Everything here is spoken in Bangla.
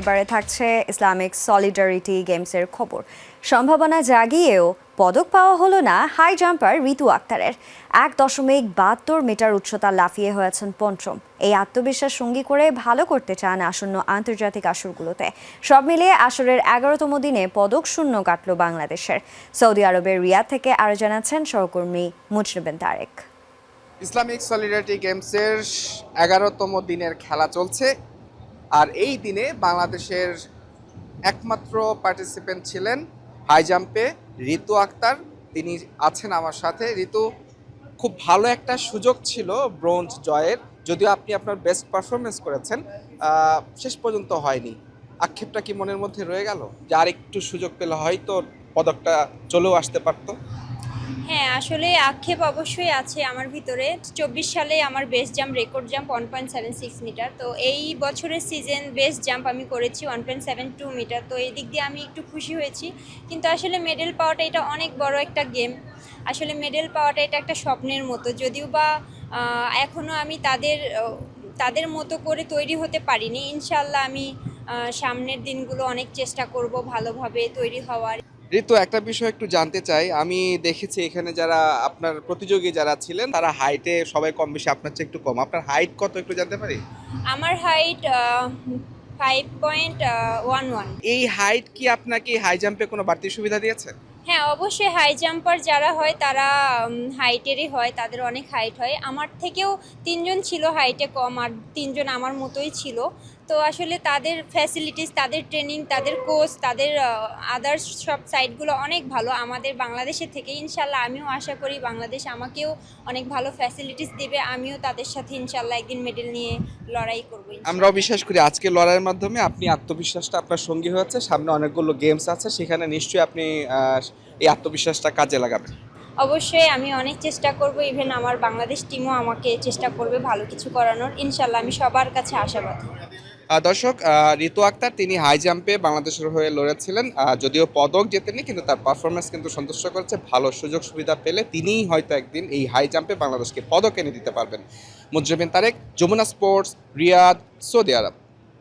এবারে থাকছে ইসলামিক সলিডারিটি গেমসের খবর। সম্ভাবনা জাগিয়েও পদক পাওয়া হলো না হাই জাম্পার ঋতু আক্তারের। এক দশমিক বাহাত্তর মিটার উচ্চতা লাফিয়ে হয়েছেন পঞ্চম। এই আত্মবিশ্বাস সঙ্গী করে ভালো করতে চান আসন্ন আন্তর্জাতিক আসরগুলোতে। সব মিলিয়ে আসরের এগারোতম দিনে পদক শূন্য কাটল বাংলাদেশের। সৌদি আরবের রিয়াদ থেকে আরও জানাচ্ছেন সহকর্মী মুজরিবেন তারেক। ইসলামিক সলিডারিটি গেমসের এগারোতম দিনের খেলা চলছে। আর এই দিনে বাংলাদেশের একমাত্র পার্টিসিপেন্ট ছিলেন হাই জাম্পে ঋতু আক্তার। তিনি আছেন আমার সাথে। ঋতু, খুব ভালো একটা সুযোগ ছিল ব্রোঞ্জ জয়ের। যদিও আপনি আপনার বেস্ট পারফরমেন্স করেছেন শেষ পর্যন্ত হয়নি। আক্ষেপটা কি মনের মধ্যে রয়ে গেল? যে আর একটু সুযোগ পেলে হয়তো পদকটা চলেও আসতে পারতো। হ্যাঁ আসলে আক্ষেপ অবশ্যই আছে আমার ভিতরে। চব্বিশ সালে আমার best jump record jump one point seven six meter তো এই বছরের সিজন বেস্ট জাম্প আমি করেছি one point seven two meter তো এই দিক দিয়ে আমি একটু খুশি হয়েছি। কিন্তু আসলে মেডেল পাওয়াটা এটা অনেক বড় একটা গেম আসলে মেডেল পাওয়াটা এটা একটা স্বপ্নের মতো। যদিও বা এখনও আমি তাদের তাদের মতো করে তৈরি হতে পারিনি। ইনশাল্লাহ আমি সামনের দিনগুলো অনেক চেষ্টা করব ভালোভাবে তৈরি হওয়ার। ঋতু একটা বিষয় একটু জানতে চাই। আমি দেখেছি এখানে যারা আপনার প্রতিযোগী যারা ছিলেন তারা হাইটে সবাই কম বেশি আপনার চেয়ে একটু কম। আপনার হাইট কত একটু জানতে পারি? আমার height five point one one এই হাইট কি আপনাকে হাই জাম্পে কোনো বাড়তি সুবিধা দিয়েছে? হ্যাঁ অবশ্যই হাই জাম্পার যারা হয় তারা হাইটেরই হয় তাদের অনেক হাইট হয়। আমার থেকেও তিনজন ছিল হাইটে কম আর তিনজন আমার মতোই ছিল। তো আসলে তাদের ফ্যাসিলিটিস তাদের ট্রেনিং তাদের কোচ তাদের আদার্স সব সাইটগুলো অনেক ভালো। আমাদের বাংলাদেশের থেকে ইনশাল্লাহ আমিও আশা করি বাংলাদেশ আমাকেও অনেক ভালো ফ্যাসিলিটিস দেবে। আমিও তাদের সাথে ইনশাল্লাহ একদিন মেডেল নিয়ে লড়াই করব আমরাও বিশ্বাস করি আজকে লড়াইয়ের মাধ্যমে আপনি আত্মবিশ্বাসটা আপনার সঙ্গী হয়েছে সামনে অনেকগুলো গেমস আছে সেখানে নিশ্চয়ই আপনি এই আত্মবিশ্বাসটা কাজে লাগাবেন। অবশ্যই আমি অনেক চেষ্টা করব ইভেন আমার বাংলাদেশ টিমও আমাকে চেষ্টা করবে ভালো কিছু করানোর। ইনশাল্লাহ আমি সবার কাছে আশাবাদী। দর্শক ঋতু আক্তার, তিনি হাই জাম্পে বাংলাদেশের হয়ে লড়েছিলেন। যদিও পদক জেতেনি কিন্তু তার পারফরমেন্স কিন্তু সন্তুষ্ট করেছে। ভালো সুযোগ সুবিধা পেলে তিনিই হয়তো একদিন এই হাই জাম্পে বাংলাদেশকে পদক এনে দিতে পারবেন। Mujribin Tarek, Jamuna sports Riyadh, Saudi আরব।